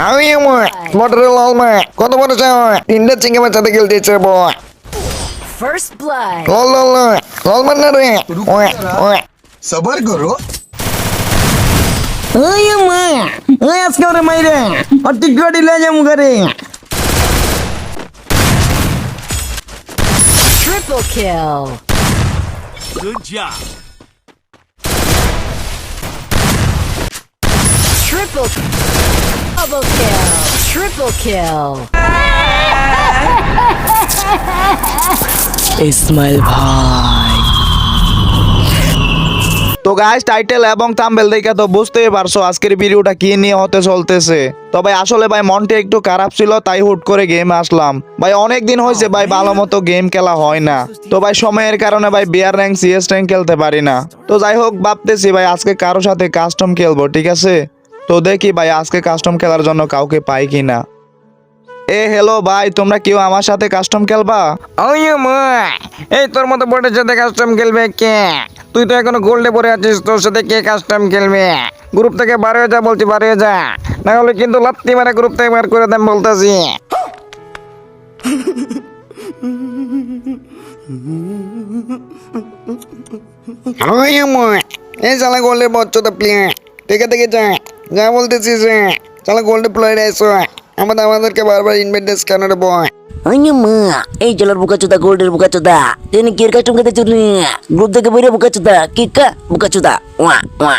আমি আমার মোটরের ললমা কত বড় চাওয়া তিনটা চিংড়ি মাছ সাথে খেলতে ইচ্ছে ফার্স্ট ব্লাড লল লল ললমার না রে ওয়া ওয়া সবার করো ওই মা ওই আজকে ওরে মাইরে অটি গড়ি লে যাম ঘরে Triple kill. Good job. Triple. Double kill. Triple kill. Ismail ভাই তো গাইস টাইটেল এবং থাম্বনেল দেখে তো বুঝতেই পারছ আজকের ভিডিওটা কি নিয়ে হতে চলতেছে। তবে আসলে ভাই মনটা একটু খারাপ ছিল তাই হুট করে গেম আসলাম। ভাই অনেক দিন হয়েছে ভাই ভালো মতো গেম খেলা হয় না। তো ভাই সময়ের কারণে ভাই বিয়ার র্যাঙ্ক সিএস র্যাঙ্ক খেলতে পারি না। তো যাই হোক ভাবতেছি ভাই আজকে কারও সাথে কাস্টম খেলব ঠিক আছে? তো দেখি ভাই, আজকে কাস্টম খেলার জন্য কাউকে পাই কিনা। এ হ্যালো ভাই, তোমরা কেউ আমার সাথে কাস্টম খেলবা? এই তোর মতো বোর্ডের সাথে কাস্টম খেলবে কে? তুই তো এখনও গোল্ডে পড়ে আছিস, তোর সাথে কে কাস্টম খেলবে? গ্রুপ থেকে বার হয়ে যা বলছি, বার হয়ে যা। না হলে কিন্তু লাত্তি মারা গ্রুপ থেকে বার করে দেন বলতেছি। এই শালা গোল্ডের বচ্চতা প্লেয়ার থেকে থেকে যা। যা বলতেছিস শালা গোল্ডে প্লেয়ার এসো। আমাদের আমাদেরকে বারবার ইনভাইটেস কেন রে বয় মা এই জলের বুকাচোদা গোল্ডের বুকাচোদা। তিনি কি কাস্টম খেতে চুরি? গ্রুপ থেকে বেরিয়ে বুকাচোদা। কি কা বুকাচোদা? ওয়া ওয়া।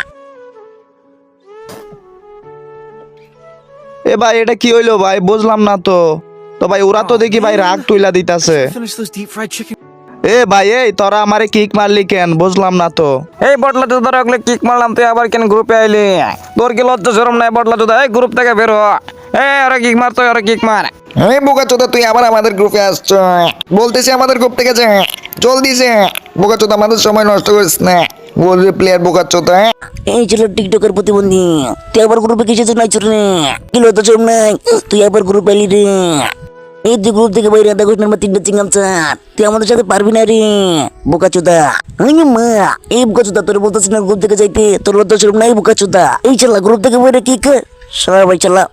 এ ভাই এটা কি হইল ভাই? বুঝলাম না তো। তো ভাই ওরা তো দেখি ভাই রাগ তুইলা দিতাছে। এ ভাই এই তোরা আমারে কিক মারলি কেন? বুঝলাম না তো। এই বটলা চোদা রাখলে কিক মারলাম তুই আবার কেন গ্রুপে আইলি? তোর কি লজ্জা শরম নাই বটলা চোদা এই গ্রুপ থেকে বের হ। এই ওরা কিক মার তুই ওরা কিক মার। এই বোকা চোদা তুই আবার আমাদের গ্রুপে আসছ? বলতেছি আমাদের গ্রুপ থেকে যা। জলদি যা। বোকা চোদা আমাদের সময় নষ্ট করিস না। বলবি প্লেয়ার বোকা চোদা। এই ছিল টিকটকের প্রতিবন্ধী তুই আবার গ্রুপে কিছু তো নাই চুরি কি লজ্জা চোর নাই? তুই আবার গ্রুপ এলি রে। এই তুই গ্রুপ থেকে বাইরে তিনটা চিংগাম তুই আমাদের সাথে পারবি না রে মা, এই তোর বলতেছিস না গ্রুপ থেকে যাইতে, তোর লজ্জা চোর নাই এই চালা গ্রুপ থেকে বাইরে কি সবাই চালা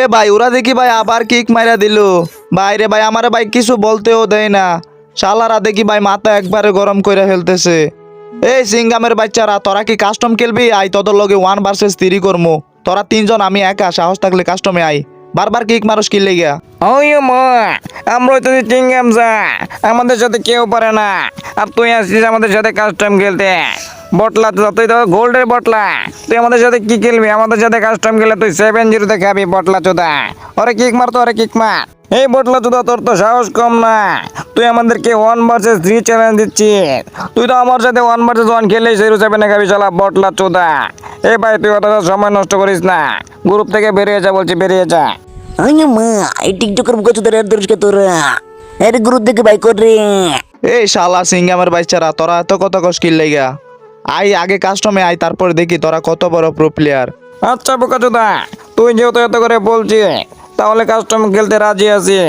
এ ভাই, ওরা দেখি ভাই আবার কিক মাইরা দিল। ভাই রে ভাই, আমারে ভাই কিছু বলতেও দেয় না। শালারা দেখি ভাই মাথা একবারে গরম করে ফেলতেছে। এই সিঙ্গামের বাচ্চারা, তোরা কি কাস্টম খেলবি? আই তোদের লগে ওয়ান ভার্সেস তিরি করমু। তোরা তিনজন, আমি একা, সাহস থাকলে কাস্টমে আই বারবার কিক মারস কিনলে গিয়া ওই আমরা চিংগাম যা আমাদের সাথে কেউ পারে না। আর তুই আসছিস আমাদের সাথে কাস্টম খেলতে। বটলা তো তুই তো গোল্ডের বটলা। তুই আমাদের সাথে কি খেলবি? আমাদের সাথে কাস্টম খেলে তুই সেভেন জিরো জিরোতে খাবি বটলা চোদা। ওরে কিক মার তো ওরে কিক মার। এই বটলা চোদা তোর তো সাহস কম না। তুই আমাদেরকে ওয়ান ভার্সেস থ্রি চ্যালেঞ্জ দিচ্ছিস। তুই তো আমার সাথে ওয়ান ভার্সেস ওয়ান খেলে জিরো সেভেনে খাবি চলা বটলা চোদা। এ ভাই তুই অত সময় নষ্ট করিস না। গ্রুপ থেকে বেরিয়ে যা বলছি বেরিয়ে যা। মা এই টিকটকের বুকা চোদার আর দরকার তোরা? আরে গ্রুপ থেকে বাই কর রে। এই শালা সিঙ্গামের বাচ্চারা তোরা এত কত কষ্ট কি লেগা? আই আগে কাস্টমে আই তারপর দেখি তোরা কত বড় প্রো প্লেয়ার আচ্ছা বোকাচোদা তুই যেহেতু এত করে বলছিস তাহলে কাস্টম খেলতে রাজি আছি।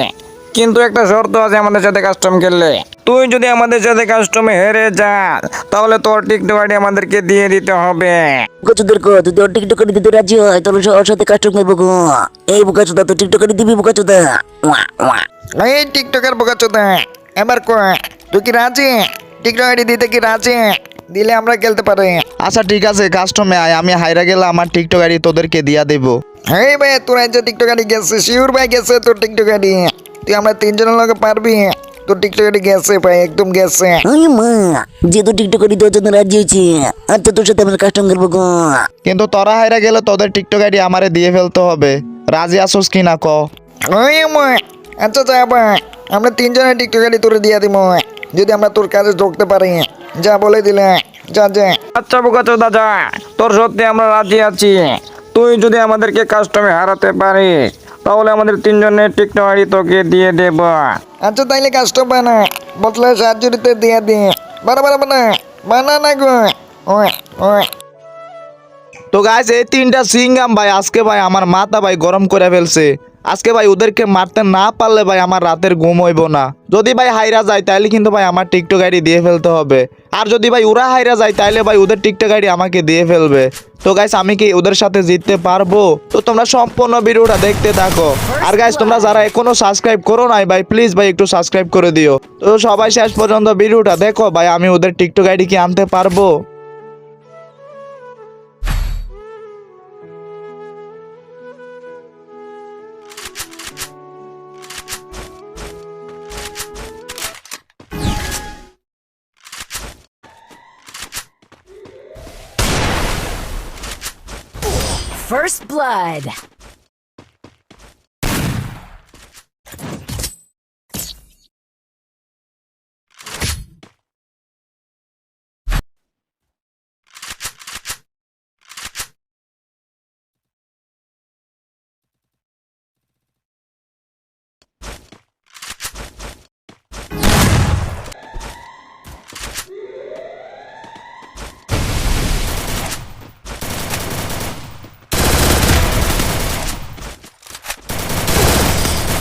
কিন্তু একটা শর্ত আছে আমাদের সাথে কাস্টম খেললে। তুই যদি আমাদের সাথে কাস্টমে হেরে যাস তাহলে তোর টিকটক আইডি আমাদেরকে দিয়ে দিতে হবে। বুকা চোদার কো তুই তোর টিকটকারি দিতে রাজি হয় তোর ওর সাথে কাস্টম করব গো। এই বুকা চোদা তো টিকটকারি দিবি বুকা চোদা। ওয়া ওয়া। এই টিকটকের বোকাচোদা এবার কয় তুই কি রাজি? টিকটক আইডি দিতে কি রাজি? দিলে আমরা খেলতে পারি। আচ্ছা ঠিক আছে কাস্টমে আয় আমি হাইরা গেলে আমার টিকটক আইডি তোদেরকে দিয়া দেবো। এই ভাই তোর যে টিকটক আইডি গেছে শিওর ভাই গেছে তোর টিকটক আইডি তুই আমরা তিনজনের লগে পারবি? তোর টিকটক আইডি গেছে ভাই একদম গেছে। ওই মা যেহেতু টিকটকারি তোর জন্য রাজি হয়েছে আচ্ছা তোর সাথে আমরা কাস্টম করব গো। কিন্তু তোরা হাইরা গেলে তোদের টিকটক আইডি আমারে দিয়ে ফেলতে হবে। রাজি আসোস কি না ক? ওই আমার আচ্ছা যা ভাই আমরা তিনজনের টিকটক আইডি তোরে দিয়ে দিব যদি আমরা তোর কাজে ঢুকতে পারি। যা বলে দিলে যা যা আচ্ছা বোকা চোদা যা। তোর সত্যি আমরা রাজি আছি। তুই যদি আমাদেরকে কাস্টমে হারাতে পারিস তাহলে আমাদের তিনজনের টিকটক আইডি তোকে দিয়ে দেব। আচ্ছা তাইলে কাস্টম বানা বটলে সাহায্য দিতে দিয়ে দি। বানা বানা বানা বানা না গো। ওই ওই। তো গাইস এই তিনটা সিঙ্গাম ভাই আজকে ভাই আমার মাথা ভাই গরম করে ফেলছে। আজকে ভাই ওদেরকে মারতে না পারলে ভাই আমার রাতের ঘুম হইব না। যদি ভাই হাইরা যায় তাহলে কিন্তু ভাই আমার টিকটক আইডি দিয়ে ফেলতে হবে। আর যদি ভাই ওরা হাইরা যায় তাহলে ভাই ওদের টিকটক আইডি আমাকে দিয়ে ফেলবে। তো গাইস আমি কি ওদের সাথে জিততে পারব? তো তোমরা সম্পূর্ণ ভিডিওটা দেখতে থাকো। আর গাইস তোমরা যারা এখনও সাবস্ক্রাইব করো নাই ভাই প্লিজ ভাই একটু সাবস্ক্রাইব করে দিও। তো সবাই শেষ পর্যন্ত ভিডিওটা দেখো ভাই, আমি ওদের টিকটক আইডি কি আনতে পারব? First blood.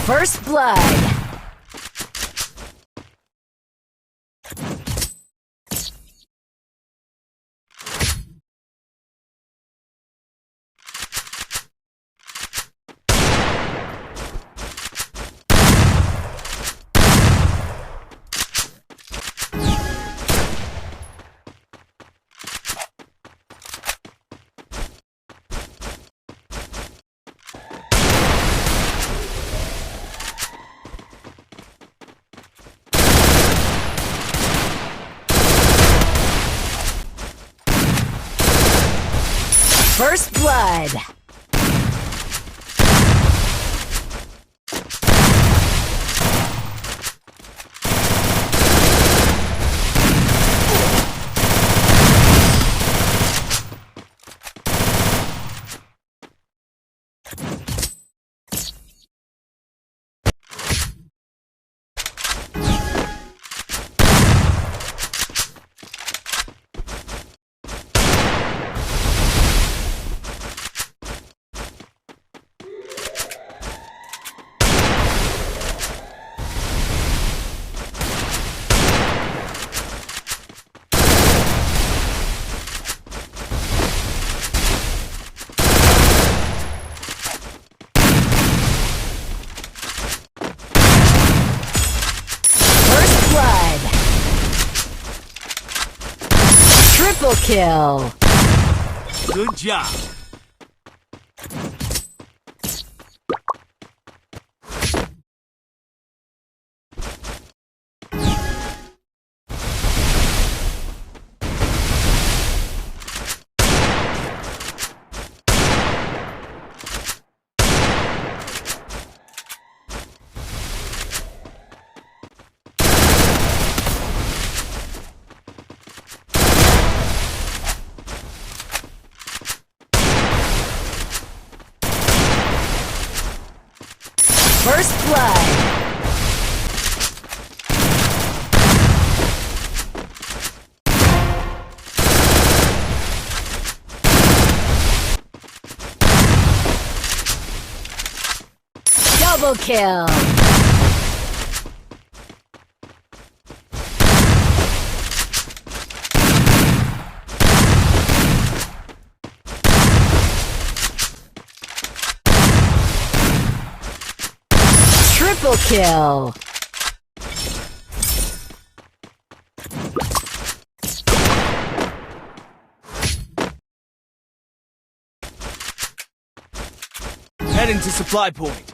First blood. First blood. First blood. Triple kill. Good job. First blood. Double kill. Triple kill. Heading to supply point.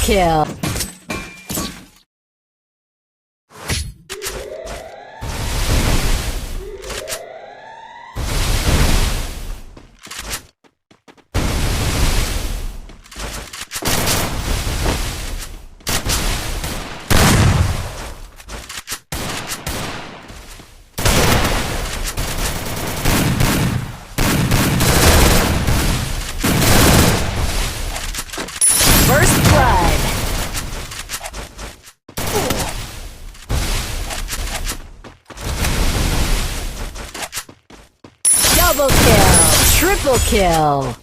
Kill. First blood. Double kill. Triple kill.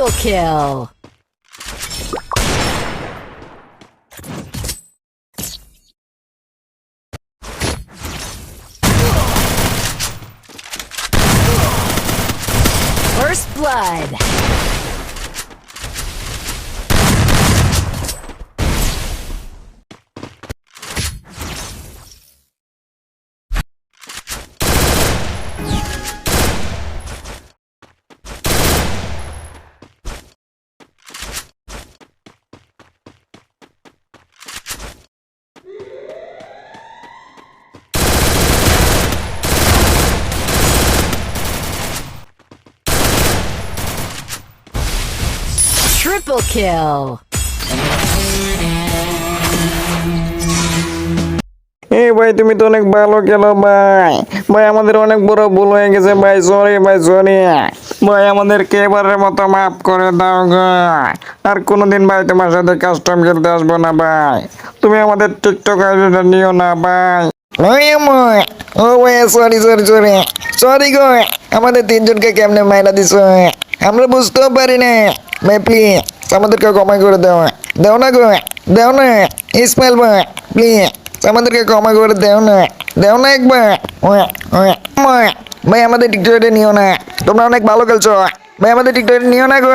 Triple kill. Triple kill. এই ভাই, তুমি তো অনেক ভালো খেলো ভাই। ভাই, আমাদের অনেক বড় ভুল হয়ে গেছে ভাই সরি ভাই সরি ভাই, আমাদেরকে এবারের মতো মাফ করে দাও আর কোনোদিন ভাই, তোমার সাথে কাস্টম খেলতে আসব না ভাই। তুমি আমাদের টিকটক আইডিটা নিও না ভাই। ও ভাই সরি সরি সরি সরি গো, আমাদের তিনজনকে কেমনে মাইরা দিছ? আমরা বুঝতেও পারি না। প্লিজ আমাদেরকে ক্ষমা করে দাও দেও না গো দেও না ইসমাইল ভাই প্লিজ আমাদেরকে ক্ষমা করে দেও না দেও না একবার। ভাই, আমাদের টিকটকে নিও না তোমরা অনেক ভালো খেলছো ভাই আমাদের টিকটকে নিও না গো।